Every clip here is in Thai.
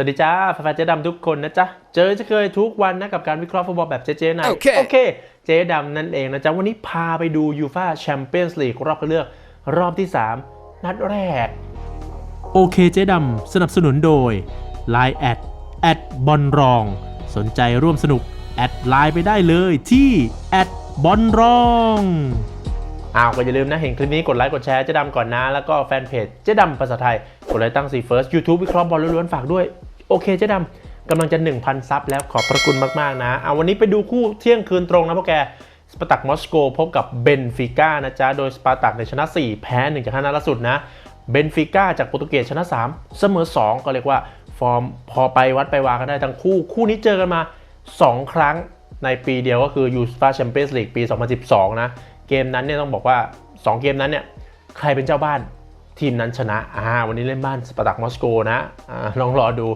สวัสดีจ้าแฟนๆเจ๊ดำทุกคนนะจ๊ะ เจอจะเคยทุกวันนะกับการวิเคราะห์ฟุตบอลแบบเจ๊ๆหน่อยโอเคโอเค เจ๊ดำนั่นเองนะจ๊ะ วันนี้พาไปดูยูฟาแชมเปี้ยนส์ลีกรอบคัดเลือก รอบที่ 3 นัดแรก โอเคเจ๊ดำสนับสนุนโดย Line แอดแอดบอลรอง สนใจร่วมสนุก แอดไลน์ไปได้เลยที่แอดบอลรองอ้าวก็อย่าลืมนะ เห็นคลิปนี้กดไลค์กดแชร์เจ๊ดำก่อนนะ แล้วก็แฟนเพจเจ๊ดำภาษาไทย กดไลค์ตั้งสีเฟิร์สยูทูบวิเคราะห์บอลล้วนๆฝากด้วย โอเคเจ๊ดำกำลังจะ 1,000 ซับแล้วขอบพระคุณมาก ๆ นะเอาวันนี้ไปดูคู่เที่ยงคืนตรงนะพวกแกสปาร์ตักมอสโกพบกับเบนฟิก้านะจ๊ะ โดยสปาร์ตักในชนะ 4 แพ้1จาก5นัดล่าสุดนะเบนฟิก้าจากโปรตุเกสชนะ 3 เสมอ 2 ก็เรียกว่าฟอร์มพอไปวัดไปวากันได้ทั้งคู่ คู่นี้เจอกันมา 2 ครั้งในปีเดียวก็คือยูสปาแชมเปี้ยนส์ลีกปี 2012 นะ เกมนั้นเนี่ยต้องบอกว่า 2 เกมนั้นเนี่ยใครเป็นเจ้าบ้าน ทีมนั้นชนะอ่าวันนี้เล่นบ้านสปาร์ตักมอสโกนะอ่าลองรอดู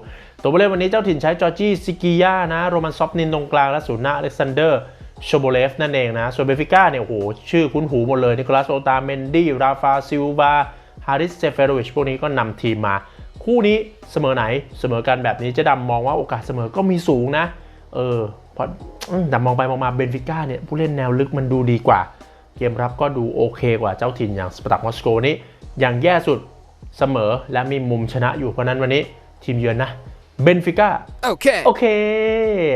ตัวผู้เล่นวันนี้เจ้าถิ่นใช้จอร์จี้ซิกิยานะ โรมันซอฟนินตรงกลาง และศูนย์หน้าอเล็กซานเดอร์โชโบเลฟนั่นเองนะ ส่วนเบฟิก้าเนี่ยโอ้โหชื่อคุ้นหูหมดเลยนิโคลัสโอตาเมนดี้ราฟาซิลวาฮาริสเซเฟโรวิชพวกนี้ก็นำทีมมา คู่นี้เสมอไหนเสมอกันแบบนี้เจะดำมองว่าโอกาสเสมอก็มีสูงนะ เออเพราะอืมแต่มองไปมองมาเบนฟิก้าเนี่ยผู้เล่นแนวลึกมันดูดีกว่า เกมรับก็ดูโอเคกว่าเจ้าถิ่นอย่างสปาร์ตักมอสโกนี้ อย่างแย่สุดเสมอและมีมุมชนะอยู่เพราะนั้นวันนี้ทีมเยือนนะเบนฟิก้า Okay. โอเค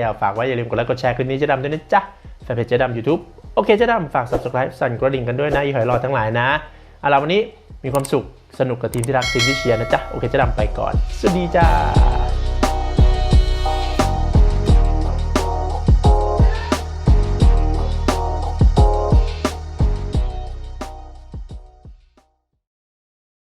เอาฝากไว้อย่าลืมกดไลค์กดแชร์คลิปนี้เจะดำด้วยนะจ๊ะแฟนเพจเจะดำยูทูบโอเคเจะดำฝาก subscribe สั่นกระดิ่งกันด้วยนะอีหอยรอทั้งหลายนะเอาล่ะวันนี้มีความสุขสนุกกับทีมที่รักทีมที่เชียร์นะจ๊ะโอเคเจะดำไปก่อน สวัสดีจ้า